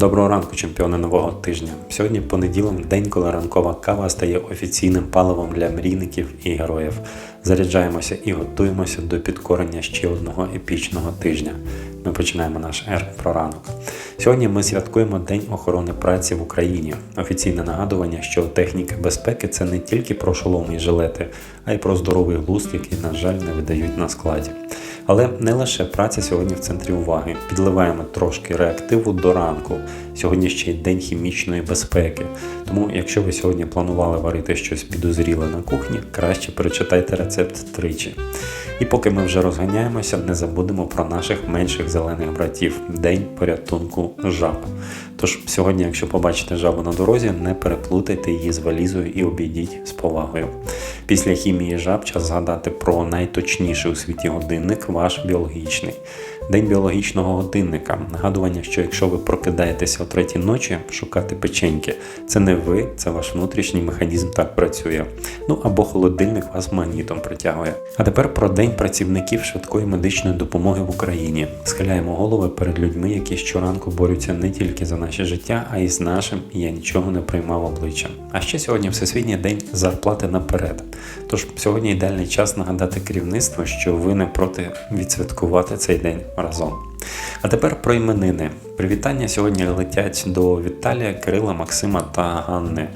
Доброго ранку, чемпіони нового тижня. Сьогодні понеділок, день, коли ранкова кава стає офіційним паливом для мрійників і героїв. Заряджаємося і готуємося до підкорення ще одного епічного тижня. Ми починаємо наш ер про ранок. Сьогодні ми святкуємо День охорони праці в Україні. Офіційне нагадування, що техніка безпеки це не тільки про шоломи і жилети, а й про здоровий глузд, який, на жаль, не видають на складі. Але не лише праця сьогодні в центрі уваги. Підливаємо трошки реактиву до ранку. Сьогодні ще й день хімічної безпеки. Тому, якщо ви сьогодні планували варити щось підозріле на кухні, краще перечитайте рецепт тричі. І поки ми вже розганяємося, не забудемо про наших менших зелених братів День порятунку жаб. Тож сьогодні, якщо побачите жабу на дорозі, не переплутайте її з валізою і обійдіть з повагою. Після хімії жаб час згадати про найточніший у світі годинник, ваш біологічний. День біологічного годинника. Нагадування, що якщо ви прокидаєтеся о третій ночі, шукати печеньки. Це не ви, це ваш внутрішній механізм так працює. Ну або холодильник вас магнітом притягує. А тепер про день працівників швидкої медичної допомоги в Україні. Схиляємо голови перед людьми, які щоранку борються не тільки за наше життя, а із нашим. Я нічого не приймав обличчя. А ще сьогодні Всесвітній день зарплати наперед. Тож сьогодні ідеальний час нагадати керівництву, що ви не проти відсвяткувати цей день разом. А тепер про іменини. Привітання сьогодні летять до Віталія, Кирила, Максима та Ганни.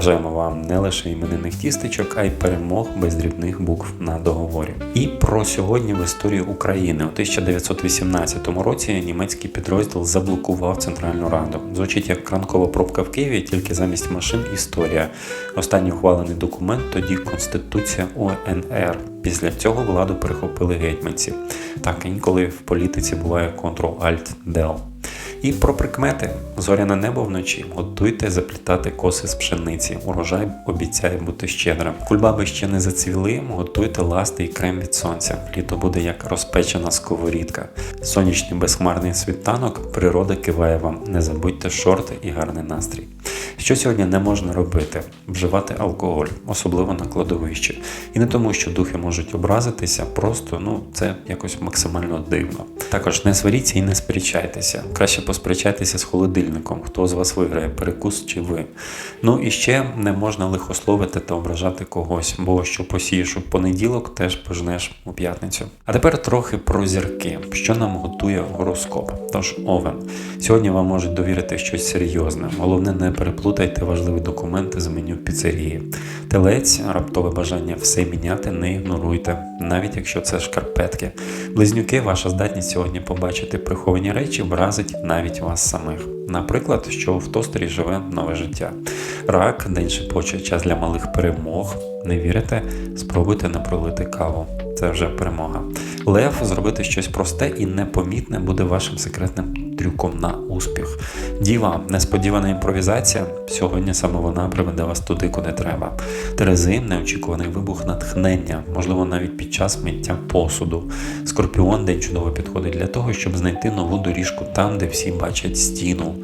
Бажаємо вам не лише іменинних тістечок, а й перемог без дрібних букв на договорі. І про сьогодні в історії України. У 1918 році німецький підрозділ заблокував Центральну Раду. Звучить як кранкова пробка в Києві, тільки замість машин історія. Останній ухвалений документ тоді Конституція ОНР. Після цього владу перехопили гетьманці. Так інколи в політиці буває Ctrl-Alt-Del. І про прикмети. Зоряне небо вночі. Готуйте заплітати коси з пшениці. Урожай обіцяє бути щедрим. Кульбаби ще не зацвіли, готуйте ласти і крем від сонця. Літо буде як розпечена сковорідка. Сонячний безхмарний світанок, природа киває вам. Не забудьте шорти і гарний настрій. Що сьогодні не можна робити? Вживати алкоголь, особливо на кладовищі. І не тому, що духи можуть образитися, просто ну це якось максимально дивно. Також не сваріться і не сперечайтеся. Краще посперечайтеся з холодильником, хто з вас виграє, перекус чи ви. Ну і ще не можна лихословити та ображати когось, бо що посієш у понеділок, теж пожнеш у п'ятницю. А тепер трохи про зірки, що нам готує гороскоп. Тож овен. Сьогодні вам можуть довірити щось серйозне. Головне, не переплутайте важливі документи з меню піцерії. Телець, раптове бажання все міняти, не ігноруйте, навіть якщо це шкарпетки. Близнюки, ваша здатність сьогодні побачити приховані речі вразить навіть вас самих. Наприклад, що в тостері живе нове життя. Рак, день шепоче, час для малих перемог. Не вірите? Спробуйте не пролити каву. Це вже перемога. Лев зробити щось просте і непомітне буде вашим секретним трюком на успіх. Діва, несподівана імпровізація. Сьогодні саме вона приведе вас туди, куди треба. Терези, неочікуваний вибух натхнення, можливо, навіть під час миття посуду. Скорпіон день чудово підходить для того, щоб знайти нову доріжку там, де всі бачать стіну.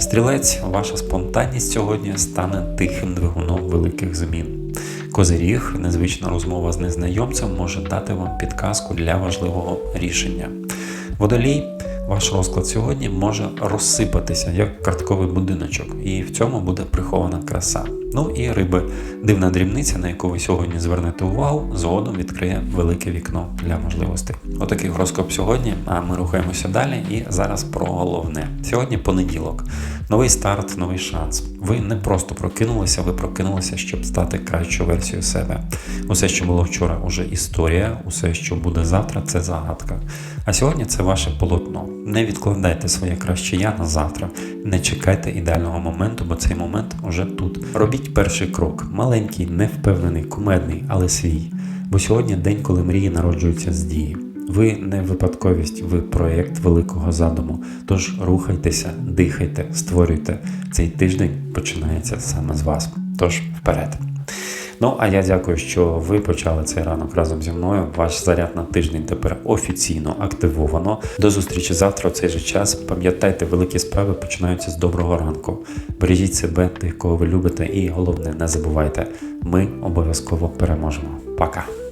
Стрілець, ваша спонтанність сьогодні стане тихим двигуном великих змін. Козиріг, незвична розмова з незнайомцем може дати вам підказку для важливого рішення. Водолій, ваш розклад сьогодні може розсипатися як картковий будиночок, і в цьому буде прихована краса. Ну і риби, дивна дрібниця, на яку ви сьогодні звернете увагу, згодом відкриє велике вікно для можливостей. Отакий гороскоп сьогодні. А ми рухаємося далі. І зараз про головне. Сьогодні понеділок, новий старт, новий шанс. Ви не просто прокинулися, ви прокинулися, щоб стати кращою версією себе. Усе, що було вчора, уже історія, усе, що буде завтра, це загадка. А сьогодні це ваше полотно. Не відкладайте своє краще я на завтра, не чекайте ідеального моменту, бо цей момент уже тут. Робіть перший крок, маленький, невпевнений, кумедний, але свій. Бо сьогодні день, коли мрії народжуються з дії. Ви не випадковість, ви проєкт великого задуму. Тож рухайтеся, дихайте, створюйте. Цей тиждень починається саме з вас. Тож вперед. Ну, а я дякую, що ви почали цей ранок разом зі мною. Ваш заряд на тиждень тепер офіційно активовано. До зустрічі завтра в цей же час. Пам'ятайте, великі справи починаються з доброго ранку. Бережіть себе, тих, кого ви любите, і головне, не забувайте, ми обов'язково переможемо. Пока!